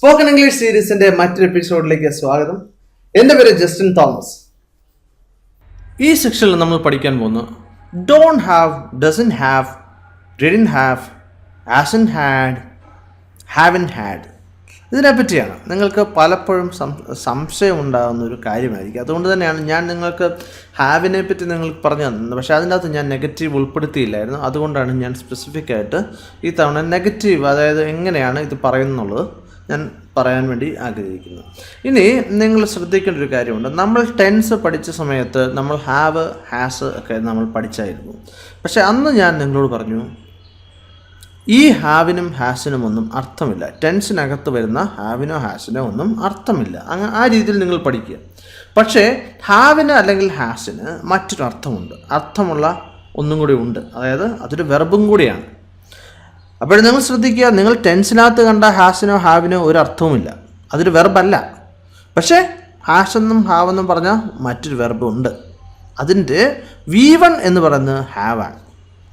Spoken English സീരീസിന്റെ മറ്റൊരു എപ്പിസോഡിലേക്ക് സ്വാഗതം. എന്റെ പേര് ജസ്റ്റിൻ തോമസ്. ഈ സെക്ഷനിൽ നമ്മൾ പഠിക്കാൻ പോകുന്നു don't have doesn't have didn't have hasn't had haven't had ഇതിനെപ്പറ്റിയാണ് നിങ്ങൾക്ക് പലപ്പോഴും സംശയം ഉണ്ടാകുന്ന ഒരു കാര്യമായിരിക്കും. അതുകൊണ്ട് തന്നെയാണ് ഞാൻ നിങ്ങൾക്ക് ഹാവിനെ പറ്റി നിങ്ങൾ പറഞ്ഞു തന്നത്. പക്ഷേ അതിന്റെ അകത്ത് ഞാൻ നെഗറ്റീവ് ഉൾപ്പെടുത്തിയില്ലായിരുന്നു. അതുകൊണ്ടാണ് ഞാൻ സ്പെസിഫിക് ആയിട്ട് ഈ തവണ നെഗറ്റീവ് അതായത് എങ്ങനെയാണ് ഇത് പറയുന്നുള്ളത് ഞാൻ പറയാൻ വേണ്ടി ആഗ്രഹിക്കുന്നു. ഇനി നിങ്ങൾ ശ്രദ്ധിക്കേണ്ട ഒരു കാര്യമുണ്ട്. നമ്മൾ ടെൻസ് പഠിച്ച സമയത്ത് നമ്മൾ ഹാവ് ഹാസ് ഒക്കെ നമ്മൾ പഠിച്ചായിരുന്നു. പക്ഷേ അന്ന് ഞാൻ നിങ്ങളോട് പറഞ്ഞു ഈ ഹാവിനും ഹാസിനും ഒന്നും അർത്ഥമില്ല. ടെൻസിനകത്ത് വരുന്ന ഹാവിനോ ഹാസിനോ ഒന്നും അർത്ഥമില്ല. അങ്ങ് ആ രീതിയിൽ നിങ്ങൾ പഠിക്കുക. പക്ഷേ ഹാവിന് അല്ലെങ്കിൽ ഹാസിന് മറ്റൊരു അർത്ഥമുണ്ട് അർത്ഥമുള്ള ഒന്നും കൂടി ഉണ്ട്. അതായത് അതൊരു വെർബും കൂടിയാണ്. അപ്പോൾ നിങ്ങൾ ശ്രദ്ധിക്കുക. നിങ്ങൾ ടെൻസിനകത്ത് കണ്ട ഹാസിനോ ഹാവിനോ ഒരു അർത്ഥവുമില്ല. അതൊരു വെർബല്ല. പക്ഷേ ഹാഷ് എന്നും ഹാവ് എന്നും പറഞ്ഞാൽ മറ്റൊരു വെർബ് ഉണ്ട്. അതിന്റെ വി വൺ എന്ന് പറയുന്നത് ഹാവാണ്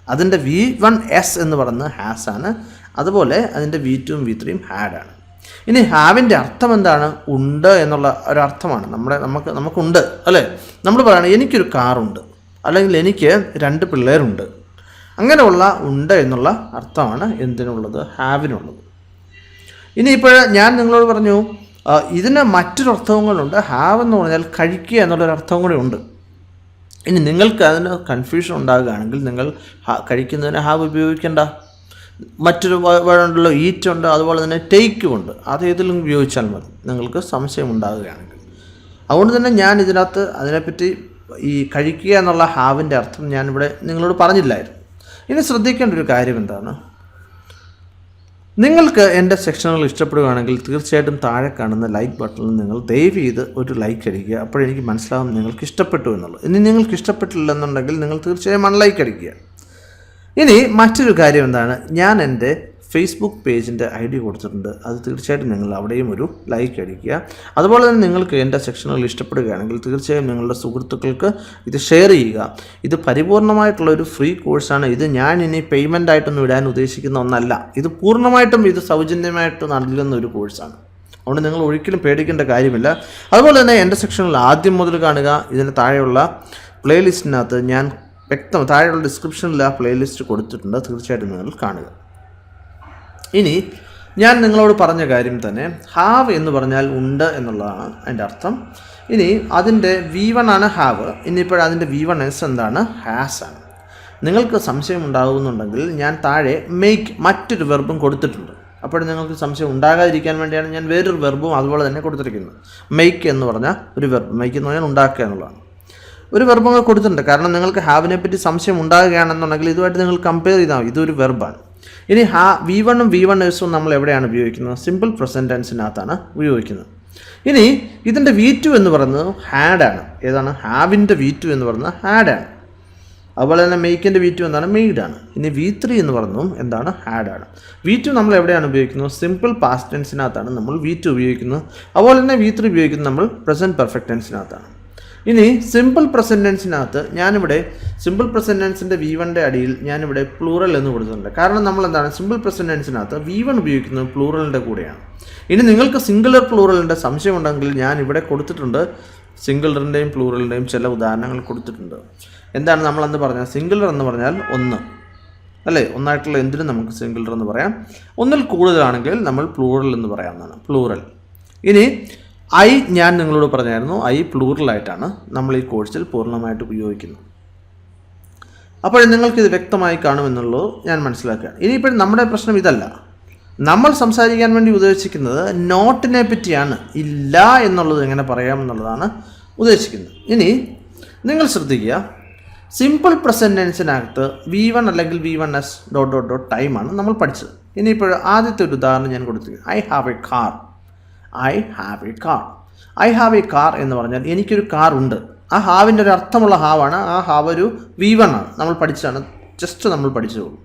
അതിന്റെ വി വൺ എസ് എന്ന് പറയുന്നത് ഹാസ് ആണ്. അതുപോലെ അതിന്റെ വി ടുവും വി ത്രീയും ഹാഡാണ് ഇനി ഹാവിന്റെ അർത്ഥം എന്താണ്? ഉണ്ട് എന്നുള്ള ഒരു അർത്ഥമാണ് നമ്മുടെ നമുക്ക് നമുക്കുണ്ട് അല്ലേ? നമ്മൾ പറയുകയാണ് എനിക്കൊരു കാറുണ്ട്. അല്ലെങ്കിൽ എനിക്ക് രണ്ട് പിള്ളേരുണ്ട്. അങ്ങനെയുള്ള ഉണ്ട് എന്നുള്ള അർത്ഥമാണ് എന്തിനുള്ളത്? ഹാവിനുള്ളത്. ഇനിയിപ്പോൾ ഞാൻ നിങ്ങളോട് പറഞ്ഞു ഇതിന് മറ്റൊരു അർത്ഥങ്ങളുണ്ട് ഹാവ് എന്ന് പറഞ്ഞാൽ കഴിക്കുക എന്നുള്ളൊരു അർത്ഥം കൂടി ഉണ്ട്. ഇനി നിങ്ങൾക്ക് അതിന് കൺഫ്യൂഷൻ ഉണ്ടാകുകയാണെങ്കിൽ നിങ്ങൾ കഴിക്കുന്നതിന് ഹാവ് ഉപയോഗിക്കേണ്ട. മറ്റൊരു വേണ്ടല്ലോ ഈറ്റ് ഉണ്ട് അതുപോലെ തന്നെ ടേക്കും ഉണ്ട്. അത് ഏതെങ്കിലും ഉപയോഗിച്ചാൽ മതി. നിങ്ങൾക്ക് സംശയം ഉണ്ടാകുകയാണെങ്കിൽ. അതുകൊണ്ട് തന്നെ ഞാൻ ഇതിനകത്ത് അതിനെപ്പറ്റി ഈ കഴിക്കുക എന്നുള്ള ഹാവിന്റെ അർത്ഥം ഞാനിവിടെ നിങ്ങളോട് പറഞ്ഞില്ലായിരുന്നു. ഇനി ശ്രദ്ധിക്കേണ്ട ഒരു കാര്യം എന്താണ്? നിങ്ങൾക്ക് എന്റെ സെക്ഷനുകൾ ഇഷ്ടപ്പെടുകയാണെങ്കിൽ തീർച്ചയായിട്ടും താഴെ കാണുന്ന ലൈക്ക് ബട്ടണിൽ നിങ്ങൾ ദയവ് ചെയ്ത് ഒരു ലൈക്ക് അടിക്കുക. അപ്പോഴെനിക്ക് മനസ്സിലാവും നിങ്ങൾക്ക് ഇഷ്ടപ്പെട്ടു എന്നുള്ളത്. ഇനി നിങ്ങൾക്ക് ഇഷ്ടപ്പെട്ടില്ല എന്നുണ്ടെങ്കിൽ നിങ്ങൾ തീർച്ചയായും അൺലൈക്ക് അടിക്കുക. ഇനി മറ്റൊരു കാര്യം എന്താണ്? ഞാൻ എന്റെ ഫേസ്ബുക്ക് പേജിന്റെ ഐ ഡി കൊടുത്തിട്ടുണ്ട്. അത് തീർച്ചയായിട്ടും നിങ്ങൾ അവിടെയും ഒരു ലൈക്ക് അടിക്കുക. അതുപോലെ തന്നെ നിങ്ങൾക്ക് എന്റെ സെക്ഷനുകൾ ഇഷ്ടപ്പെടുകയാണെങ്കിൽ തീർച്ചയായും നിങ്ങളുടെ സുഹൃത്തുക്കൾക്ക് ഇത് ഷെയർ ചെയ്യുക. ഇത് പരിപൂർണമായിട്ടുള്ള ഒരു ഫ്രീ കോഴ്സാണ് ഇത് ഞാൻ ഇനി പേയ്മെന്റ് ആയിട്ടൊന്നും ഇടാൻ ഉദ്ദേശിക്കുന്ന ഒന്നല്ല. ഇത് പൂർണമായിട്ടും ഇത് സൗജന്യമായിട്ട് നൽകുന്ന ഒരു കോഴ്സാണ് അതുകൊണ്ട് നിങ്ങൾ ഒരിക്കലും പേടിക്കേണ്ട കാര്യമില്ല. അതുപോലെ തന്നെ എന്റെ സെക്ഷനിൽ ആദ്യം മുതൽ കാണുക. ഇതിന് താഴെയുള്ള പ്ലേലിസ്റ്റിനകത്ത് ഞാൻ വ്യക്തം താഴെയുള്ള ഡിസ്ക്രിപ്ഷനിൽ ആ പ്ലേലിസ്റ്റ് കൊടുത്തിട്ടുണ്ട്. തീർച്ചയായിട്ടും നിങ്ങൾ കാണുക. ഇനി ഞാൻ നിങ്ങളോട് പറഞ്ഞ കാര്യം തന്നെ ഹാവ് എന്ന് പറഞ്ഞാൽ ഉണ്ട് എന്നുള്ളതാണ് അതിന്റെ അർത്ഥം. ഇനി അതിന്റെ വി വൺ ആണ് ഹാവ് ഇനിയിപ്പോൾ അതിന്റെ വി വൺ എസ് എന്താണ്? ഹാസ് ആണ്. നിങ്ങൾക്ക് സംശയം ഉണ്ടാകുന്നുണ്ടെങ്കിൽ ഞാൻ താഴെ മേക്ക് മറ്റൊരു വെർബും കൊടുത്തിട്ടുണ്ട്. അപ്പോൾ നിങ്ങൾക്ക് സംശയം ഉണ്ടാകാതിരിക്കാൻ വേണ്ടിയാണ് ഞാൻ വേറൊരു വെർബും അതുപോലെ തന്നെ കൊടുത്തിരിക്കുന്നത്. മെയ്ക്ക് എന്ന് പറഞ്ഞാൽ ഒരു വെർബ് മെയ്ക്ക് എന്ന് പറഞ്ഞാൽ ഉണ്ടാക്കുക എന്നുള്ളതാണ്. ഒരു വെർബും കൂടെ കൊടുത്തിട്ടുണ്ട്. കാരണം നിങ്ങൾക്ക് ഹാവിനെ പറ്റി സംശയം ഉണ്ടാകുകയാണെന്നുണ്ടെങ്കിൽ ഇതുമായിട്ട് നിങ്ങൾ കമ്പയർ ചെയ്താൽ ഇതൊരു വെർബാണ് ഇനി ഹാ വി വണ്ണും വി വൺ എസും നമ്മൾ എവിടെയാണ് ഉപയോഗിക്കുന്നത്? സിമ്പിൾ പ്രസന്റ് ടെൻസിനകത്താണ് ഉപയോഗിക്കുന്നത്. ഇനി ഇതിന്റെ വി ടു എന്ന് പറയുന്നത് ഹാഡാണ് ഏതാണ്? ഹാവിന്റെ വി ടു എന്ന് പറയുന്നത് ഹാഡാണ് അതുപോലെ തന്നെ മെയ്ക്കിന്റെ വി ടു എന്താണ്? മെയ്ഡാണ് ഇനി വി ത്രീ എന്ന് പറയുന്നതും എന്താണ്? ഹാഡാണ് വി ടു നമ്മൾ എവിടെയാണ് ഉപയോഗിക്കുന്നത്? സിമ്പിൾ പാസ്റ്റ് ടെൻസിനകത്താണ് നമ്മൾ വി ടു ഉപയോഗിക്കുന്നത്. അതുപോലെ തന്നെ വി ത്രീ ഉപയോഗിക്കുന്നത് നമ്മൾ പ്രസന്റ് പെർഫെക്റ്റ് ടെൻസിനകത്താണ് ഇനി സിമ്പിൾ പ്രസന്റൻസിനകത്ത് ഞാനിവിടെ സിമ്പിൾ പ്രസന്റൻസിന്റെ വി വണ്ടെ അടിയിൽ ഞാനിവിടെ പ്ലൂറൽ എന്ന് കൊടുത്തിട്ടുണ്ട്. കാരണം നമ്മൾ എന്താണ് സിമ്പിൾ പ്രസന്റൻസിനകത്ത് വി വൺ ഉപയോഗിക്കുന്നത് പ്ലൂറലിന്റെ കൂടെയാണ്. ഇനി നിങ്ങൾക്ക് സിംഗുലർ പ്ലൂറലിന്റെ സംശയം ഉണ്ടെങ്കിൽ ഞാൻ ഇവിടെ കൊടുത്തിട്ടുണ്ട്. സിംഗിളറിന്റെയും പ്ലൂറലിന്റെയും ചില ഉദാഹരണങ്ങൾ കൊടുത്തിട്ടുണ്ട്. എന്താണ് നമ്മളന്ന് പറഞ്ഞാൽ സിംഗുലർ എന്ന് പറഞ്ഞാൽ ഒന്ന്. അല്ലേ? ഒന്നായിട്ടുള്ള എന്തിനും നമുക്ക് സിംഗുലർ എന്ന് പറയാം? ഒന്നിൽ കൂടുതലാണെങ്കിൽ നമ്മൾ പ്ലൂറൽ എന്ന് പറയാവുന്നതാണ്. പ്ലൂറൽ ഇനി ഐ ഞാൻ നിങ്ങളോട് പറഞ്ഞായിരുന്നു ഐ പ്ലൂറലായിട്ടാണ് നമ്മൾ ഈ കോഴ്സിൽ പൂർണമായിട്ട് ഉപയോഗിക്കുന്നത്. അപ്പോൾ നിങ്ങൾക്കിത് വ്യക്തമായി കാണുമെന്നുള്ളത് ഞാൻ മനസ്സിലാക്കുകയാണ്. ഇനിയിപ്പോൾ നമ്മുടെ പ്രശ്നം ഇതല്ല. നമ്മൾ സംസാരിക്കാൻ വേണ്ടി ഉദ്ദേശിക്കുന്നത് നോട്ടിനെ പറ്റിയാണ്. ഇല്ല എന്നുള്ളത് എങ്ങനെ പറയാമെന്നുള്ളതാണ് ഉദ്ദേശിക്കുന്നത്. ഇനി നിങ്ങൾ ശ്രദ്ധിക്കുക. സിമ്പിൾ പ്രസന്റ് ടെൻസിനകത്ത് വി വൺ അല്ലെങ്കിൽ V one S dot dot dot ടൈമാണ് നമ്മൾ പഠിച്ചത്. ഇനിയിപ്പോൾ ആദ്യത്തെ ഒരു ഉദാഹരണം ഞാൻ കൊടുത്തു I have a car I have a car I have a car എന്ന് പറഞ്ഞാൽ എനിക്കൊരു കാർ ഉണ്ട്. ആ ഹാവിന്റെ ഒരു അർത്ഥമുള്ള ഹാവാണ്. ആ ഹാവ് ഒരു വി വൺ ആണ്. നമ്മൾ പഠിച്ചതാണ്. ജസ്റ്റ് നമ്മൾ പഠിച്ചതുള്ളൂ.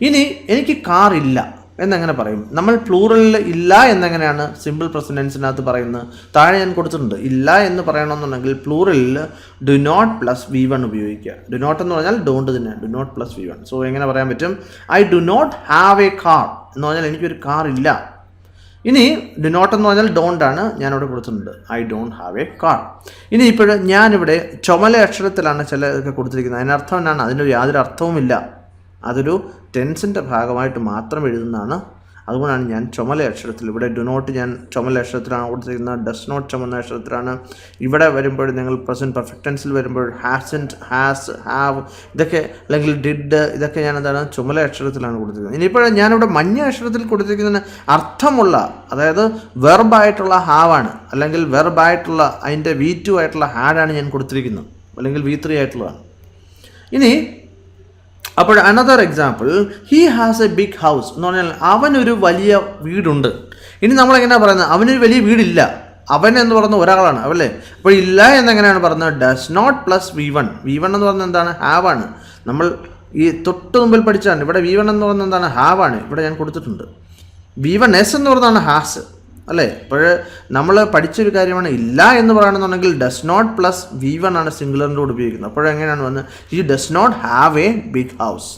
ഇനി എനിക്ക് കാർ ഇല്ല എന്നെങ്ങനെ പറയും. നമ്മൾ പ്ലൂറലിൽ ഇല്ല എന്നെങ്ങനെയാണ് സിമ്പിൾ പ്രസിഡൻസിനകത്ത് പറയുന്നത്. താഴെ ഞാൻ കൊടുത്തിട്ടുണ്ട്. ഇല്ല എന്ന് പറയണമെന്നുണ്ടെങ്കിൽ പ്ലൂറലിൽ do not plus V one ഉപയോഗിക്കുക. ഡു നോട്ട് എന്ന് പറഞ്ഞാൽ ഡോണ്ട് തന്നെ. Do not plus V one so എങ്ങനെ പറയാൻ പറ്റും? I do not have a car എന്ന് പറഞ്ഞാൽ എനിക്കൊരു കാർ ഇല്ല. ഇനി ഡു നോട്ട് എന്ന് പറഞ്ഞാൽ ഡോണ്ട് ആണ് ഞാനിവിടെ കൊടുത്തിട്ടുണ്ട്. I don't have a car ഇനി ഇപ്പോൾ ഞാനിവിടെ ചുമല അക്ഷരത്തിലാണ് ചിലതൊക്കെ കൊടുത്തിരിക്കുന്നത്. അതിനർത്ഥം എന്നാണ്? അതിന് യാതൊരു അർത്ഥവുമില്ല. അതൊരു ടെൻസിന്റെ ഭാഗമായിട്ട് മാത്രം എഴുതുന്നതാണ് അതുകൊണ്ടാണ് ഞാൻ ചുമല അക്ഷരത്തിൽ ഇവിടെ ഡു നോട്ട് ഞാൻ ചുമല അക്ഷരത്തിലാണ് കൊടുത്തിരിക്കുന്നത് ഡസ് നോട്ട് ചുമന്ന അക്ഷരത്തിലാണ്. ഇവിടെ വരുമ്പോൾ നിങ്ങൾ പ്രസന്റ് പെർഫെക്റ്റൻസിൽ വരുമ്പോൾ ഹാസന്റ് ഹാസ് ഹാവ് ഇതൊക്കെ അല്ലെങ്കിൽ ഡിഡ് ഇതൊക്കെ ഞാൻ എന്താണ് ചുമല അക്ഷരത്തിലാണ് കൊടുത്തിരിക്കുന്നത്. ഇനിയിപ്പോൾ ഞാനിവിടെ മഞ്ഞ അക്ഷരത്തിൽ കൊടുത്തിരിക്കുന്നതിന് അർത്ഥമുള്ള അതായത് വെർബായിട്ടുള്ള ഹാവാണ് അല്ലെങ്കിൽ വെർബായിട്ടുള്ള അതിന്റെ വി ടു ആയിട്ടുള്ള ഹാഡാണ് ഞാൻ കൊടുത്തിരിക്കുന്നത് അല്ലെങ്കിൽ വി ത്രീ ആയിട്ടുള്ളതാണ്. ഇനി അപ്പോൾ another example he has a big house എന്ന് പറഞ്ഞാൽ അവനൊരു വലിയ വീടുണ്ട്. ഇനി നമ്മൾ നമ്മളെങ്ങനെയാണ് പറയുന്നത്? അവനൊരു വലിയ വീടില്ല. അവൻ എന്ന് പറയുന്ന ഒരാളാണ് അല്ലേ? അപ്പോൾ ഇല്ല എന്നെങ്ങനെയാണ് പറയുന്നത്? Does not plus V one V one എന്ന് പറയുന്നത് എന്താണ്? ഹാവ് ആണ്. നമ്മൾ ഈ തൊട്ട് മുമ്പിൽ പഠിച്ചാണ് ഇവിടെ വി വൺ എന്ന് പറയുന്നത് എന്താണ്? ഹാവ് ആണ്. ഇവിടെ ഞാൻ കൊടുത്തിട്ടുണ്ട്. വി വൺ എസ് എന്ന് പറയുന്നതാണ് ഹാസ് അല്ലേ? ഇപ്പോൾ നമ്മൾ പഠിച്ചൊരു കാര്യമാണ് ഇല്ല എന്ന് പറയുകയാണെന്നുണ്ടെങ്കിൽ does not plus V one ആണ് സിംഗുലറിന്റെ കൂടെ ഉപയോഗിക്കുന്നത്. അപ്പോഴെങ്ങനെയാണ് വന്ന് he does not have a big house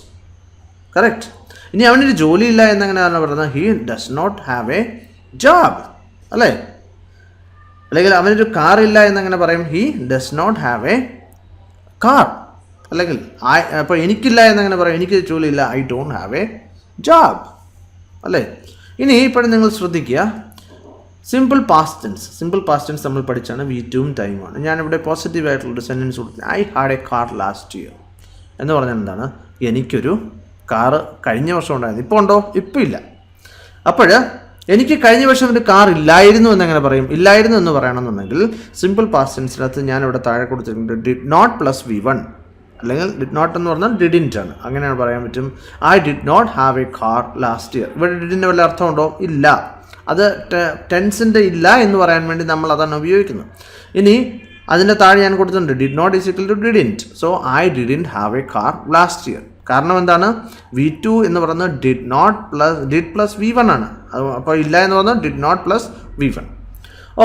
correct ഇനി അവനൊരു ജോലി ഇല്ല എന്നെങ്ങനെയാണ് പറയുന്നത്? He does not have a job അല്ലേ? അല്ലെങ്കിൽ അവനൊരു കാർ ഇല്ല എന്നെങ്ങനെ പറയും he does not have a car അല്ലെങ്കിൽ അപ്പോൾ എനിക്കില്ല എന്നെങ്ങനെ പറയും എനിക്ക് ജോലി ഇല്ല I don't have a job അല്ലേ? ഇനി ഇപ്പോഴും നിങ്ങൾ ശ്രദ്ധിക്കുക. Simple past tense simple past tense നമ്മൾ പഠിച്ചാണ് വി ടുവും ടൈമാണ് ഞാനിവിടെ പോസിറ്റീവ് ആയിട്ടുള്ളൊരു സെന്റൻസ് കൊടുത്തു. I had a car last year എന്ന് പറഞ്ഞാൽ എന്താണ്? എനിക്കൊരു കാറ് കഴിഞ്ഞ വർഷം ഉണ്ടായിരുന്നു. ഇപ്പോൾ ഉണ്ടോ? ഇപ്പോൾ ഇല്ല. അപ്പോൾ എനിക്ക് കഴിഞ്ഞ വർഷം ഒരു കാർ ഇല്ലായിരുന്നു എന്നെങ്ങനെ പറയും. ഇല്ലായിരുന്നു എന്ന് പറയണമെന്നുണ്ടെങ്കിൽ സിമ്പിൾ പാസ്റ്റ് ടെൻസിനകത്ത് ഞാനിവിടെ താഴെ കൊടുത്തിട്ടുണ്ട്. Did not plus V one അല്ലെങ്കിൽ ഡിഡ് നോട്ട് എന്ന് പറഞ്ഞാൽ ഡിഡിന്റ് ആണ്. അങ്ങനെയാണ് പറയാൻ പറ്റും. I did not have a car last year ഇവിടെ ഡിഡിന്റെ വല്ല അർത്ഥമുണ്ടോ ഇല്ല. അത് ടെൻസിന്റെ ഇല്ല എന്ന് പറയാൻ വേണ്ടി നമ്മൾ അതാണ് ഉപയോഗിക്കുന്നത്. ഇനി അതിന്റെ താഴെ ഞാൻ കൊടുത്തിട്ടുണ്ട് did not is equal to didn't so I didn't have a car last year കാരണം എന്താണ്? വി ടു എന്ന് പറയുന്നത് did not plus did plus V one ആണ്. അപ്പോൾ ഇല്ല എന്ന് പറഞ്ഞാൽ did not plus V one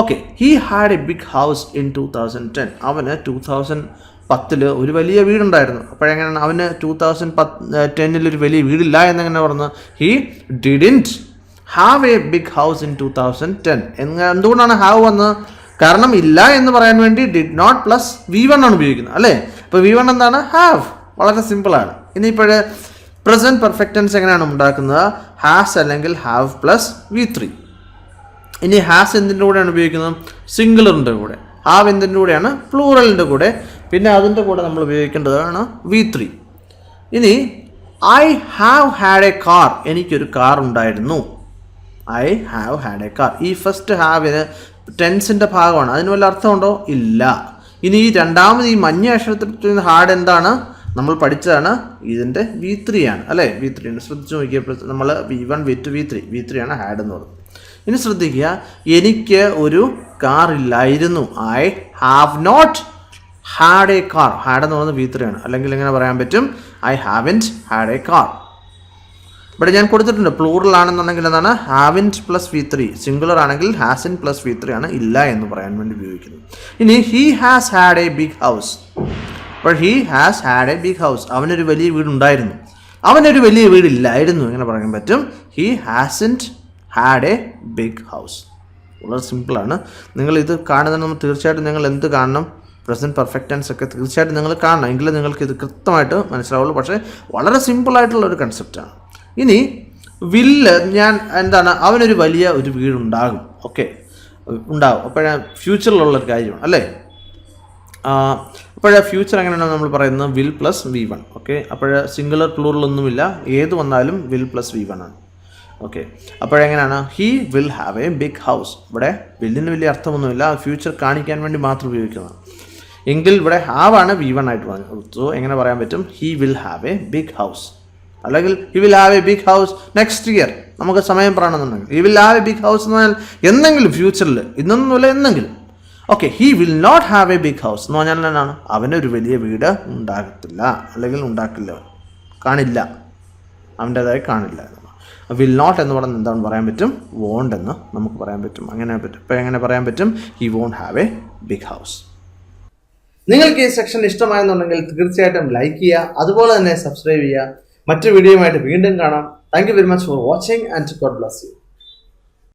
okay he had a big house in two thousand ten അവന് ടു തൗസൻഡ് പത്തിൽ ഒരു വലിയ വീടുണ്ടായിരുന്നു. അപ്പോഴെങ്ങനെയാണ്? അവന് ടു തൗസൻഡ് പത്ത് ടെന്നിൽ ഒരു വലിയ വീടില്ല എന്നെങ്ങനെ പറഞ്ഞു? He didn't have a big house in two thousand ten എന്തുകൊണ്ടാണ് ഹാവ് വന്നത്? കാരണം ഇല്ല എന്ന് പറയാൻ വേണ്ടി did not plus V one ആണ് ഉപയോഗിക്കുന്നത് അല്ലേ? അപ്പോൾ വി വൺ എന്താണ്? ഹാവ് വളരെ സിമ്പിളാണ് ഇനിയിപ്പോൾ പ്രസന്റ് പെർഫെക്റ്റൻസ് എങ്ങനെയാണ് ഉണ്ടാക്കുന്നത്? ഹാസ് അല്ലെങ്കിൽ ഹാവ് പ്ലസ് വി ത്രീ ഇനി ഹാസ് എന്തിന്റെ കൂടെയാണ് ഉപയോഗിക്കുന്നത്? സിംഗിളറിന്റെ കൂടെ. ഹാവ് എന്തിന്റെ കൂടെയാണ്? പ്ലൂറലിന്റെ കൂടെ. പിന്നെ അതിന്റെ കൂടെ നമ്മൾ ഉപയോഗിക്കേണ്ടതാണ് വി ത്രീ ഇനി I have had a car എനിക്കൊരു കാർ ഉണ്ടായിരുന്നു. I have had a car ഈ ഫസ്റ്റ് ഹാവിന് ടെൻസിന്റെ ഭാഗമാണ്. അതിന് വല്ല അർത്ഥമുണ്ടോ? ഇല്ല. ഇനി ഈ രണ്ടാമത് ഈ മഞ്ഞ അക്ഷരത്തിൽ ഹാഡ് എന്താണ്? നമ്മൾ പഠിച്ചതാണ് ഇതിന്റെ വി ത്രീ ആണ്. അല്ലേ? വി ത്രീ ശ്രദ്ധിച്ച് നോക്കിയപ്പോൾ നമ്മൾ V one V two V three V three ആണ് ഹാഡ് എന്ന് പറയുന്നത് ഇനി ശ്രദ്ധിക്കുക. എനിക്ക് ഒരു കാർ ഇല്ലായിരുന്നു. I have not had a car had എന്ന് പറയുന്നത് വി ത്രീ ആണ്. അല്ലെങ്കിൽ എങ്ങനെ പറയാൻ പറ്റും? I haven't had a car ഇവിടെ ഞാൻ കൊടുത്തിട്ടുണ്ട്. പ്ലൂറൽ ആണെന്നുണ്ടെങ്കിൽ എന്താണ്? Haven't plus V three singular ആണെങ്കിൽ ഹാസിൻ പ്ലസ് വി ത്രീ ആണ് ഇല്ല എന്ന് പറയാൻ വേണ്ടി ഉപയോഗിക്കുന്നത് ഇനി he has had a big house അപ്പോൾ he has had a big house അവനൊരു വലിയ വീടുണ്ടായിരുന്നു. അവനൊരു വലിയ വീടില്ലായിരുന്നു. എങ്ങനെ പറയാൻ പറ്റും? He hasn't had a big house വളരെ സിമ്പിളാണ് നിങ്ങൾ ഇത് കാണുന്നതിന് തീർച്ചയായിട്ടും നിങ്ങൾ എന്ത് കാണണം? പ്രസന്റ് പെർഫെക്റ്റ് ടെൻസ് ഒക്കെ തീർച്ചയായിട്ടും നിങ്ങൾ കാണണം. എങ്കിലും നിങ്ങൾക്ക് ഇത് കൃത്യമായിട്ട് മനസ്സിലാവുള്ളൂ. പക്ഷേ വളരെ സിമ്പിളായിട്ടുള്ള ഒരു കൺസെപ്റ്റാണ് ഇനി വില്ല് ഞാൻ എന്താണ് അവനൊരു വലിയ ഒരു വീടുണ്ടാകും. ഓക്കെ. ഉണ്ടാകും അപ്പോഴാ ഫ്യൂച്ചറിലുള്ള ഒരു കാര്യമാണ് അല്ലേ? അപ്പോഴ ഫ്യൂച്ചർ എങ്ങനെയാണ് നമ്മൾ പറയുന്നത് will plus V one. Okay. അപ്പോഴ singular പ്ലൂറലൊന്നുമില്ല. ഏത് വന്നാലും വിൽ പ്ലസ് വി വൺ ആണ്. Okay. അപ്പോഴെങ്ങനെയാണ് he will have a big house ഇവിടെ വില്ലിന് വലിയ അർത്ഥമൊന്നുമില്ല. ഫ്യൂച്ചർ കാണിക്കാൻ വേണ്ടി മാത്രം ഉപയോഗിക്കുന്നത് എങ്കിൽ ഇവിടെ ഹാവ് ആണ് വി വൺ ആയിട്ട് പറഞ്ഞു സോ എങ്ങനെ പറയാൻ പറ്റും? He will have a big house അല്ലെങ്കിൽ you will have a big house next year നമുക്ക് സമയം പറയണമെന്നുണ്ടെങ്കിൽ you will have a big house എന്ന് പറഞ്ഞാൽ എന്തെങ്കിലും ഫ്യൂച്ചറിൽ ഇന്നൊന്നുമില്ല എന്തെങ്കിലും. Okay he will not have a big house എന്ന് പറഞ്ഞാൽ എന്നാണ് അവനൊരു വലിയ വീട് ഉണ്ടാകത്തില്ല. അല്ലെങ്കിൽ ഉണ്ടാക്കില്ല കാണില്ല. അവന്റേതായി കാണില്ല. വിൽ നോട്ട് എന്ന് പറഞ്ഞാൽ എന്താണ് പറയാൻ പറ്റും? വോണ്ട് എന്ന് നമുക്ക് പറയാൻ പറ്റും. അങ്ങനെ പറ്റും. ഇപ്പം എങ്ങനെ പറയാൻ പറ്റും? He won't have a big house നിങ്ങൾക്ക് ഈ സെക്ഷൻ ഇഷ്ടമായെന്നുണ്ടെങ്കിൽ തീർച്ചയായിട്ടും ലൈക്ക് ചെയ്യുക. അതുപോലെ തന്നെ സബ്സ്ക്രൈബ് ചെയ്യുക. മറ്റു വീഡിയോയുമായിട്ട് വീണ്ടും കാണാം. Thank you very much for watching and God bless you